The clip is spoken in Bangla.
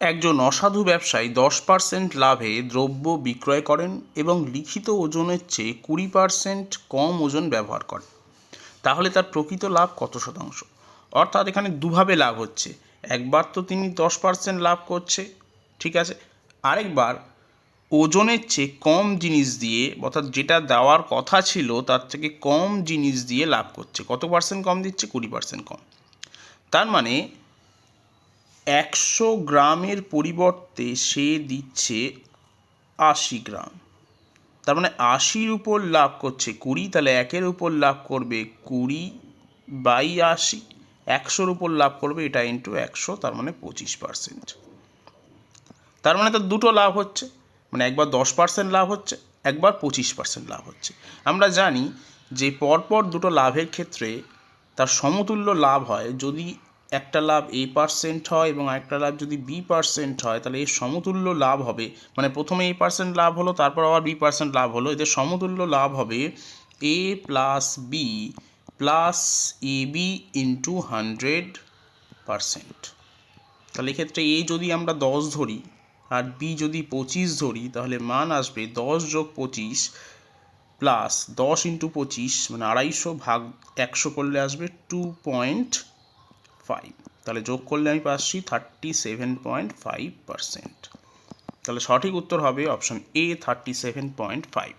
একজন অসাধু ব্যবসায়ী দশ পার্সেন্ট লাভে দ্রব্য বিক্রয় করেন এবং লিখিত ওজনের চেয়ে কুড়ি পার্সেন্ট কম ওজন ব্যবহার করেন। তাহলে তার প্রকৃত লাভ কত শতাংশ? অর্থাৎ এখানে দুভাবে লাভ হচ্ছে। একবার তো তিনি দশ পার্সেন্ট লাভ করছে, ঠিক আছে? আরেকবার ওজনের চেয়ে কম জিনিস দিয়ে, অর্থাৎ যেটা দেওয়ার কথা ছিল, তার থেকে কম জিনিস দিয়ে লাভ করছে। কত পার্সেন্ট কম দিচ্ছে? কুড়ি পার্সেন্ট কম। তার মানে একশো গ্রামের পরিবর্তে সে দিচ্ছে আশি গ্রাম। তার মানে আশির উপর লাভ করছে। কুড়ি তাহলে একের উপর লাভ করবে কুড়ি বাই আশি। একশোর উপর লাভ করবে এটা ইন্টু একশো, তার মানে পঁচিশ পার্সেন্ট তার মানে তার দুটো লাভ হচ্ছে। মানে একবার দশ পার্সেন্ট লাভ হচ্ছে, একবার পঁচিশ পার্সেন্ট লাভ হচ্ছে। আমরা জানি যে পরপর দুটো লাভের ক্ষেত্রে তার সমতুল্য লাভ হয় যদি একটা লাভ এ পার্সেন্ট হয় এবং আরেকটা লাভ যদি বি পার্সেন্ট হয়, তাহলে এর সমতুল্য লাভ হবে। মানে প্রথমে এ পার্সেন্ট লাভ হলো, তারপর আবার বি পার্সেন্ট লাভ হলো। এদের সমতুল্য লাভ হবে A plus B plus A B into hundred percent তাহলে এক্ষেত্রে এ যদি আমরা দশ ধরি আর বি যদি পঁচিশ ধরি, তাহলে মান আসবে দশ যোগ পঁচিশ প্লাস দশ ইন্টু পঁচিশ মানে আড়াইশো ভাগ একশো করলে আসবে টু পয়েন্ট ফাইভ তাহলে যোগ করলে আমি পাচ্ছি thirty seven point five percent তাহলে সঠিক উত্তর হবে option A thirty seven point five